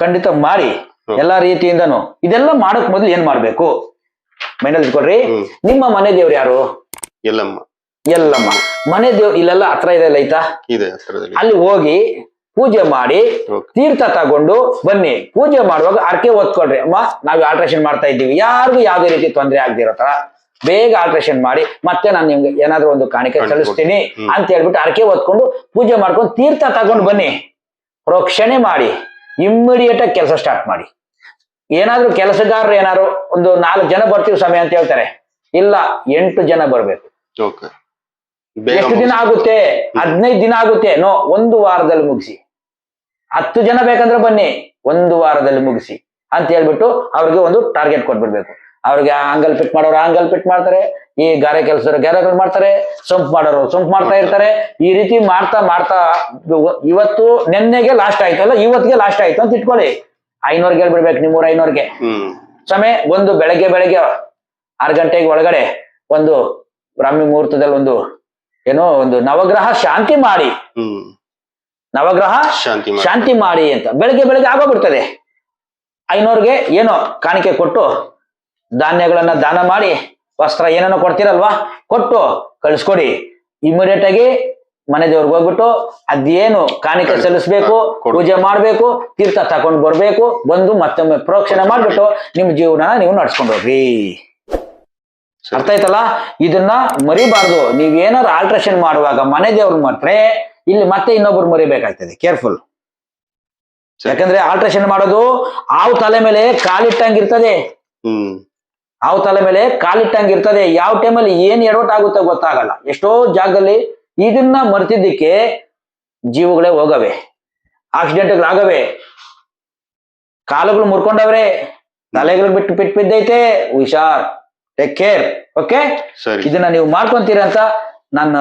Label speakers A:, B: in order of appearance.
A: ಖಂಡಿತ ಮಾಡಿ. ಎಲ್ಲಾ ರೀತಿಯಿಂದನು. ಇದೆಲ್ಲ ಮಾಡಕ್ ಮೊದಲು ಏನ್ ಮಾಡ್ಬೇಕು? ಮೈನಲ್ಲಿ ಇಟ್ಕೊಳ್ರಿ. ನಿಮ್ಮ ಮನೆ ದೇವ್ರು ಯಾರು?
B: ಎಲ್ಲಮ್ಮ.
A: ಎಲ್ಲಮ್ಮ. ಮನೆ ದೇವ್ರು ಇಲ್ಲೆಲ್ಲ ಹತ್ರ ಇದೆ ಐತಾ
B: ಇದೆ ಹತ್ರದಲ್ಲಿ.
A: ಅಲ್ಲಿ ಹೋಗಿ ಪೂಜೆ ಮಾಡಿ ತೀರ್ಥ ತಗೊಂಡು ಬನ್ನಿ. ಪೂಜೆ ಮಾಡುವಾಗ ಅರ್ಕೆ ಒತ್ಕೊಳ್ರಿ ಅಮ್ಮ ನಾವು ಆಲ್ಟ್ರೇಷನ್ ಮಾಡ್ತಾ ಇದ್ದೀವಿ. ಯಾರಿಗೂ ಯಾವ್ದೇ ರೀತಿ ತೊಂದರೆ ಆಗದಿರೋ ತರ ಬೇಗ ಆಲ್ಟ್ರೇಷನ್ ಮಾಡಿ ಮತ್ತೆ ನಾನು ನಿಮ್ಗೆ ಏನಾದ್ರು ಒಂದು ಕಾಣಿಕೆ
B: ಕಾಣಿಕೆ
A: ಸಲ್ಲಿಸ್ತೀನಿ ಅಂತ ಹೇಳ್ಬಿಟ್ಟು ಅರ್ಕೆ ಒತ್ಕೊಂಡು ಪೂಜೆ ಮಾಡ್ಕೊಂಡು ತೀರ್ಥ ತಗೊಂಡು ಬನ್ನಿ. ಪ್ರೋಕ್ಷಣೆ ಮಾಡಿ. ಇಮ್ಮಿಡಿಯೇಟ್ ಆಗಿ ಕೆಲಸ ಸ್ಟಾರ್ಟ್ ಮಾಡಿ. ಏನಾದ್ರೂ ಕೆಲಸಗಾರರು ಏನಾದ್ರು ಒಂದು ನಾಲ್ಕು ಜನ ಬರ್ತೀವಿ ಸಮಯ ಅಂತ ಹೇಳ್ತಾರೆ. ಇಲ್ಲ ಎಂಟು ಜನ ಬರ್ಬೇಕು. ಎಷ್ಟು ದಿನ ಆಗುತ್ತೆ? ಹದಿನೈದು ದಿನ ಆಗುತ್ತೆ. ನೋ ಒಂದು ವಾರದಲ್ಲಿ ಮುಗಿಸಿ. ಹತ್ತು ಜನ ಬೇಕಂದ್ರೆ ಬನ್ನಿ. ಒಂದು ವಾರದಲ್ಲಿ ಮುಗಿಸಿ. ಅಂತ ಹೇಳ್ಬಿಟ್ಟು ಅವ್ರಿಗೆ ಒಂದು ಟಾರ್ಗೆಟ್ ಕೊಟ್ಬಿಡ್ಬೇಕು. ಅವ್ರಿಗೆ ಆಂಗಲ್ ಫಿಟ್ ಮಾಡೋರು ಆಂಗಲ್ ಫಿಟ್ ಮಾಡ್ತಾರೆ ಈ ಗಾರೆ ಕೆಲಸರು ಗಾರೆಗಳು ಮಾಡ್ತಾರೆ ಸೊಂಪು ಮಾಡೋರು ಸೊಂಪು ಮಾಡ್ತಾ ಇರ್ತಾರೆ. ಈ ರೀತಿ ಮಾಡ್ತಾ ಮಾಡ್ತಾ ಇವತ್ತು ನಿನ್ನೆಗೆ ಲಾಸ್ಟ್ ಆಯ್ತು ಅಲ್ಲ ಇವತ್ತಿಗೆ ಲಾಸ್ಟ್ ಆಯ್ತು ಅಂತ ಇಟ್ಕೊಳ್ಳಿ. ಐನೂರ್ಗೆ ಹೇಳ್ಬಿಡ್ಬೇಕು ನಿಮ್ಮೂರ ಐನೂರ್ಗೆ. ಸಮಯ ಒಂದು ಬೆಳಗ್ಗೆ ಬೆಳಗ್ಗೆ ಆರು ಗಂಟೆಗೆ ಒಳಗಡೆ ಒಂದು ಬ್ರಾಹ್ಮಿ ಮುಹೂರ್ತದಲ್ಲಿ ಒಂದು ಏನೋ ಒಂದು ನವಗ್ರಹ ಶಾಂತಿ ಮಾಡಿ. ನವಗ್ರಹ
B: ಶಾಂತಿ ಮಾಡಿ.
A: ಶಾಂತಿ ಮಾಡಿ ಅಂತ. ಬೆಳಗ್ಗೆ ಬೆಳಗ್ಗೆ ಆಗೋಗ್ಬಿಡ್ತದೆ. ಐನೂರ್ಗೆ ಏನೋ ಕಾಣಿಕೆ ಕೊಟ್ಟು ಧಾನ್ಯಗಳನ್ನ ದಾನ ಮಾಡಿ ವಸ್ತ್ರ ಏನೇನೋ ಕೊಡ್ತೀರಲ್ವಾ? ಕೊಟ್ಟು ಕಳಿಸ್ಕೊಡಿ. ಇಮಿಡಿಯೇಟ್ ಆಗಿ ಮನೆ ದೇವ್ರಿಗೆ ಹೋಗ್ಬಿಟ್ಟು ಅದೇನು ಕಾಣಿಕೆ ಸಲ್ಲಿಸ್ಬೇಕು ಪೂಜೆ ಮಾಡ್ಬೇಕು ತೀರ್ಥ ತಗೊಂಡು ಬರ್ಬೇಕು ಬಂದು ಮತ್ತೊಮ್ಮೆ ಪ್ರೋಕ್ಷಣೆ ಮಾಡ್ಬಿಟ್ಟು ನಿಮ್ ಜೀವನ ನೀವು ನಡ್ಸ್ಕೊಂಡು ಹೋಗ್ರಿ. ಅರ್ಥ ಆಯ್ತಲ್ಲ? ಇದನ್ನ ಮರಿಬಾರ್ದು. ನೀವ್ ಏನಾದ್ರು ಆಲ್ಟ್ರೇಷನ್ ಮಾಡುವಾಗ ಮನೆ ದೇವ್ರಿಗೆ ಮಾತ್ರ ಇಲ್ಲಿ ಮತ್ತೆ ಇನ್ನೊಬ್ರು ಮರಿಬೇಕಾಗ್ತದೆ. ಕೇರ್ಫುಲ್ ಯಾಕಂದ್ರೆ ಆಲ್ಟ್ರೇಷನ್ ಮಾಡೋದು ಆವು ತಲೆ ಮೇಲೆ ಕಾಲಿಟ್ಟಂಗಿರ್ತದೆ. ಆವು ತಲೆ ಮೇಲೆ ಕಾಲಿಟ್ಟಂಗಿರ್ತದೆ ಯಾವ ಟೈಮಲ್ಲಿ ಏನ್ ಎಡವಟ್ ಆಗುತ್ತೋ ಗೊತ್ತಾಗಲ್ಲ. ಎಷ್ಟೋ ಜಾಗದಲ್ಲಿ ಇದನ್ನ ಮರ್ತಿದ್ದಕ್ಕೆ ಜೀವಗಳೇ ಹೋಗವೆ. ಆಕ್ಸಿಡೆಂಟ್ಗಳಾಗವೆ ಕಾಲುಗಳು ಮುರ್ಕೊಂಡವ್ರೆ. ತಲೆಗಳು ಬಿಟ್ಟು ಬಿಟ್ಟು ಬಿದ್ದೈತೆ. ಹುಷಾರ್. ಟೇಕ್ ಕೇರ್ ಓಕೆ ಇದನ್ನ ನೀವು ಮಾಡ್ಕೊಂತೀರಂತ ನನ್ನ